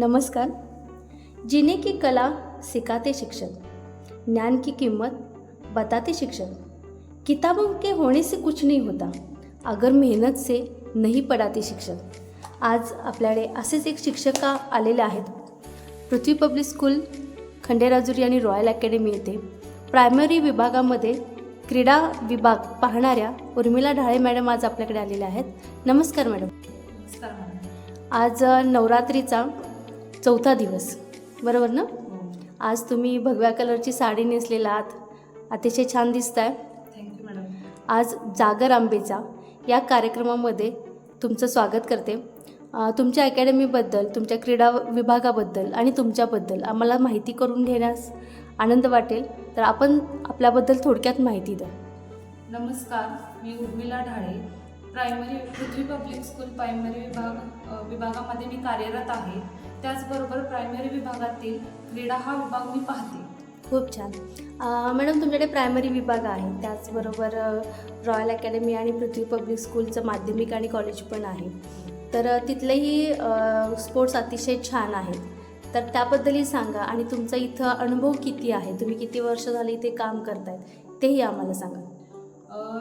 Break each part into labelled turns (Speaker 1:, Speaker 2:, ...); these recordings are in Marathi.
Speaker 1: नमस्कार. जीने की कला सिखाते शिक्षक ज्ञान की कीमत बताते शिक्षक किताबों के होने से कुछ नहीं होता अगर मेहनत से नहीं पढ़ाते शिक्षक आज आपल्याकडे असेच एक शिक्षक का आलेले आहेत. पृथ्वी पब्लिक स्कूल खंडेराजुरी आणि रॉयल अकॅडमी येथे प्रायमरी विभागामध्ये क्रीडा विभाग पाहणाऱ्या उर्मिला ढाळे मॅडम आज आपल्याकडे आलेल्या आहेत. नमस्कार मॅडम. आज नवरात्रीचा चौथा दिवस. बरोबर ना? आज तुम्ही भगव्या कलरची साडी नेसलेला आहात. अतिशय छान दिसत आहे
Speaker 2: थँक्यू मॅडम
Speaker 1: आज जागर आंबेचा या कार्यक्रमामध्ये तुमचं स्वागत करते. तुमच्या अकॅडमीबद्दल तुमच्या क्रीडा विभागाबद्दल आणि तुमच्याबद्दल आम्हाला माहिती करून घेण्यास आनंद वाटेल. तर आपण आपल्याबद्दल थोडक्यात माहिती द्या.
Speaker 2: नमस्कार. मी Urmila Dhale. Primary Prithvi public school primary विभाग विभागामध्ये मी कार्यरत आहे. त्याचबरोबर प्रायमरी विभागातील क्रीडा हा विभाग मी पाहते.
Speaker 1: खूप छान. मॅडम तुमच्याकडे प्रायमरी विभाग आहे. त्याचबरोबर रॉयल अकॅडमी आणि पृथ्वी पब्लिक स्कूलचं माध्यमिक आणि कॉलेज पण आहे. तर तिथलेही स्पोर्ट्स अतिशय छान आहेत तर त्याबद्दलही सांगा. आणि तुमचा इथं अनुभव किती आहे? तुम्ही किती वर्ष झाले इथे काम करतायत? तेही आम्हाला सांगा.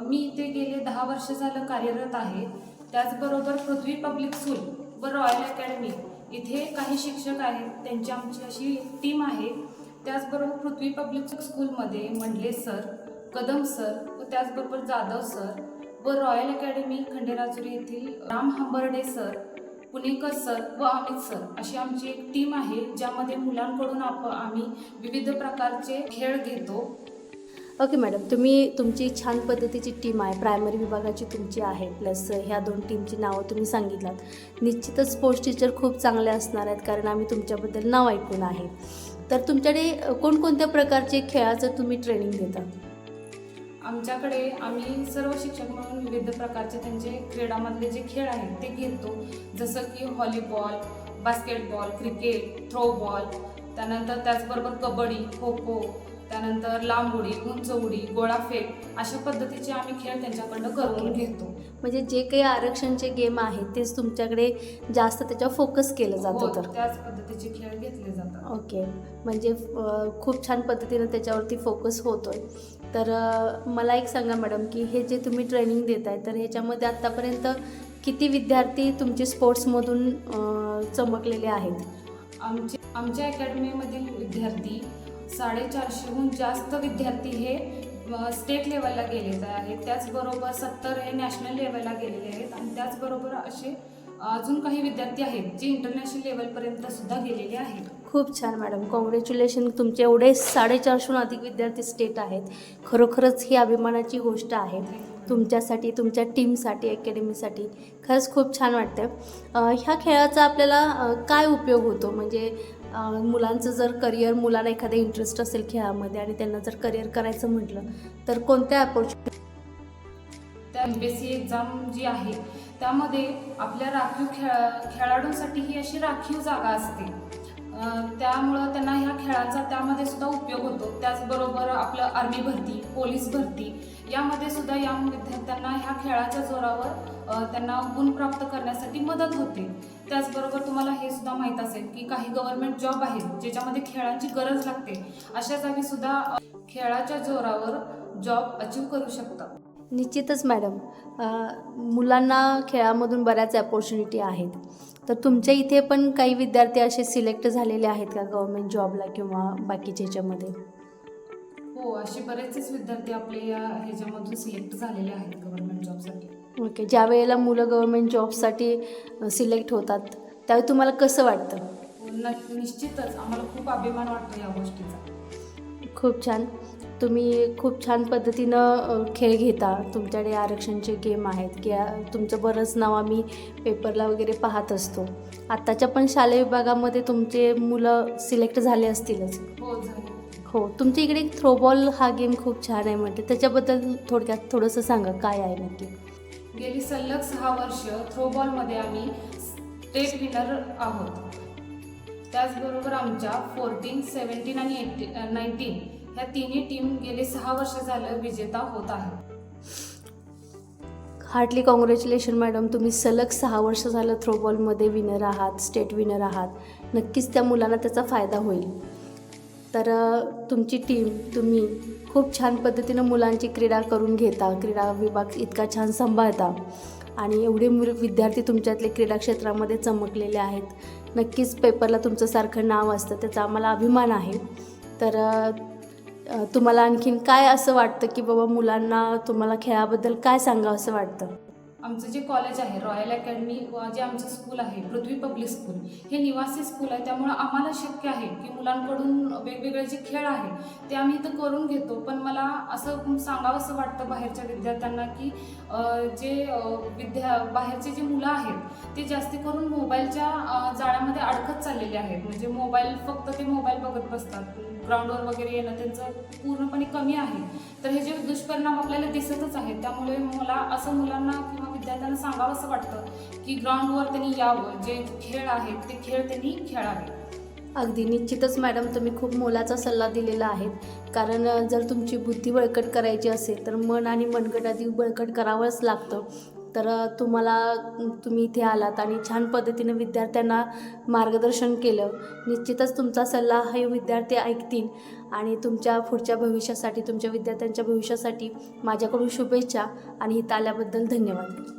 Speaker 2: मी इथे गेले दहा वर्ष झालं कार्यरत आहे. त्याचबरोबर पृथ्वी पब्लिक स्कूल व रॉयल अकॅडमी इथे काही शिक्षक आहेत त्यांची आमची अशी टीम आहे. त्याचबरोबर पृथ्वी पब्लिक स्कूलमध्ये मंडले सर कदम सर व त्याचबरोबर जाधव सर व रॉयल अकॅडमी खंडेराजुरी येथील राम हंबर्डे सर पुणेकर सर व अमित सर अशी आमची एक टीम आहे ज्यामध्ये मुलांकडून आप आम्ही विविध प्रकारचे खेळ घेतो.
Speaker 1: ओके मॅडम तुम्ही तुमची छान पद्धतीची टीम आहे. प्रायमरी विभागाची तुमची आहे. प्लस ह्या दोन टीमची नावं तुम्ही सांगितलात निश्चितच स्पोर्ट्स टीचर खूप चांगले असणार आहेत कारण आम्ही तुमच्याबद्दल नाव ऐकून आहे. तर तुमच्याकडे कोणकोणत्या प्रकारचे खेळाचं तुम्ही ट्रेनिंग देता?
Speaker 2: आमच्याकडे आम्ही सर्व शिक्षक म्हणून विविध प्रकारचे त्यांचे क्रीडामधले जे खेळ आहेत ते घेतो. जसं की व्हॉलीबॉल बास्केटबॉल क्रिकेट थ्रोबॉल त्यानंतर त्याचबरोबर कबड्डी खो खो त्यानंतर लांब उडी उंच उडी गोळाफेक अशा पद्धतीचे आम्ही खेळ त्यांच्याकडनं करून घेतो.
Speaker 1: म्हणजे जे काही आरक्षणचे गेम आहेत तेच तुमच्याकडे जास्त त्याच्यावर फोकस केलं
Speaker 2: हो,
Speaker 1: जातं तर.
Speaker 2: त्याच पद्धतीचे खेळ घेतले जातात.
Speaker 1: ओके म्हणजे खूप छान पद्धतीनं त्याच्यावरती फोकस होतोय. तर मला एक सांगा मॅडम की हे जे तुम्ही ट्रेनिंग देत आहे तर ह्याच्यामध्ये आत्तापर्यंत किती विद्यार्थी तुमचे स्पोर्ट्समधून चमकलेले आहेत?
Speaker 2: आमचे आमच्या अकॅडमीमधील विद्यार्थी साडेचारशेहून जास्त विद्यार्थी हे स्टेट लेवलला गेलेले आहेत त्याचबरोबर सत्तर हे नॅशनल लेवलला गेलेले आहेत. आणि त्याचबरोबर असे अजून काही विद्यार्थी आहेत जे इंटरनॅशनल लेवलपर्यंत सुद्धा गेलेले आहेत.
Speaker 1: खूप छान मॅडम. कॉंग्रॅच्युलेशन तुमचे एवढे साडेचारशेहून अधिक विद्यार्थी स्टेट आहेत. खरोखरच ही अभिमानाची गोष्ट आहे. तुमच्यासाठी तुमच्या टीमसाठी अकॅडमीसाठी. खरंच खूप छान वाटतं ह्या खेळाचा आपल्याला काय उपयोग होतो? म्हणजे मुलांचं जर करिअर मुलांना एखादा इंटरेस्ट असेल खेळामध्ये आणि त्यांना जर करिअर करायचं म्हटलं तर कोणत्या अपॉर्च्युनिटी
Speaker 2: त्या M P S C exam जी आहे त्यामध्ये आपल्या राखीव खेळा खेळाडूंसाठी ही अशी राखीव जागा असते. त्यामुळं त्यांना ह्या खेळाचा त्यामध्ये सुद्धा उपयोग होतो. त्याचबरोबर आपलं आर्मी भरती पोलीस भरती यामध्ये सुद्धा या विद्यार्थ्यांना ह्या खेळाच्या जोरावर त्यांना गुण प्राप्त करण्यासाठी मदत होते. त्याचबरोबर तुम्हाला हे सुद्धा माहीत असेल की काही गव्हर्नमेंट जॉब आहेत ज्याच्यामध्ये खेळांची गरज लागते. अशा जागी सुद्धा खेळाच्या जोरावर जॉब अचीव करू शकतात.
Speaker 1: निश्चितच मॅडम मुलांना खेळामधून बऱ्याच अपॉर्च्युनिटी आहेत. तर तुमच्या इथे पण काही विद्यार्थी असे सिलेक्ट झालेले आहेत का गव्हर्मेंट जॉबला किंवा बाकीच्या ह्याच्यामध्ये?
Speaker 2: हो असे बरेचसेच विद्यार्थी आपले या ह्याच्यामधून सिलेक्ट झालेले आहेत गव्हर्नमेंट जॉबसाठी
Speaker 1: ओके ज्या वेळेला मुलं गव्हर्मेंट जॉबसाठी सिलेक्ट होतात त्यावेळी तुम्हाला कसं वाटतं?
Speaker 2: न निश्चितच. आम्हाला खूप अभिमान वाटतो या गोष्टीचा.
Speaker 1: खूप छान. तुम्ही खूप छान पद्धतीनं खेळ घेता. तुमच्याकडे आरक्षणचे गेम आहेत की अ, तुमचं बरंच नाव आम्ही पेपरला वगैरे पाहत असतो. आत्ताच्या पण शालेय विभागामध्ये तुमचे मुलं सिलेक्ट झाले असतीलच.
Speaker 2: हो
Speaker 1: हो तुमच्या इकडे थ्रोबॉल हा गेम खूप छान आहे म्हणते. त्याच्याबद्दल थोडक्यात थोडंसं सांगा काय आहे नक्की?
Speaker 2: गेली सलग सहा वर्ष थ्रोबॉलमध्ये आम्ही स्टेट विनर आहोत. त्याचबरोबर आमच्या फोर्टीन सेवन्टीन आणि एटी नाईन्टीन ह्या तिन्ही टीम गेले सहा वर्ष झालं विजेता होत आहे
Speaker 1: हार्टली कॉंग्रॅच्युलेशन मॅडम तुम्ही सलग सहा वर्ष झालं थ्रोबॉलमध्ये विनर आहात स्टेट विनर आहात. नक्कीच त्या मुलांना त्याचा फायदा होईल. तर तुमची टीम तुम्ही खूप छान पद्धतीनं मुलांची क्रीडा करून घेता. क्रीडा विभाग इतका छान सांभाळता. आणि एवढे मुल विद्यार्थी तुमच्यातले क्रीडा क्षेत्रामध्ये चमकलेले आहेत. नक्कीच पेपरला तुमचं सारखं नाव असतं त्याचा आम्हाला अभिमान आहे. तर तुम्हाला आणखीन काय असं वाटतं की बाबा मुलांना तुम्हाला खेळाबद्दल काय सांगावं असं वाटतं?
Speaker 2: आमचं जे कॉलेज आहे रॉयल अकॅडमी व जे आमचं स्कूल आहे पृथ्वी पब्लिक स्कूल हे निवासी स्कूल आहे. त्यामुळं आम्हाला शक्य आहे की मुलांकडून वेगवेगळे जे खेळ आहे ते आम्ही इथं करून घेतो. पण मला असं सांगावंसं वाटतं बाहेरच्या विद्यार्थ्यांना की जे विद्या बाहेरचे जे मुलं आहेत ते जास्ती करून मोबाईलच्या जाळ्यामध्ये अडकत चाललेले आहेत. म्हणजे मोबाईल फक्त ते मोबाईल बघत बसतात. ग्राउंडवर वगैरे येणं त्यांचं पूर्णपणे कमी आहे. तर हे जे दुष्परिणाम आपल्याला दिसतच आहेत त्यामुळे मला असं मुलांना किंवा विद्यार्थ्यांना सांगावं असं वाटतं की ग्राउंडवर त्यांनी यावं जे खेळ आहेत ते खेळ त्यांनी खेळावे.
Speaker 1: अगदी निश्चितच मॅडम तुम्ही खूप मोलाचा सल्ला दिलेला आहे. कारण जर तुमची बुद्धी बळकट करायची असेल तर मन आणि मनगट आधी बळकट करावंच लागतं. तर तुम्हाला तुम्ही इथे आलात आणि छान पद्धतीने विद्यार्थ्यांना मार्गदर्शन केलं. निश्चितच तुमचा सल्ला हे विद्यार्थी ऐकतील आणि तुमच्या पुढच्या भविष्यासाठी तुमच्या विद्यार्थ्यांच्या भविष्यासाठी माझ्याकडून शुभेच्छा आणि इथं आल्याबद्दल धन्यवाद.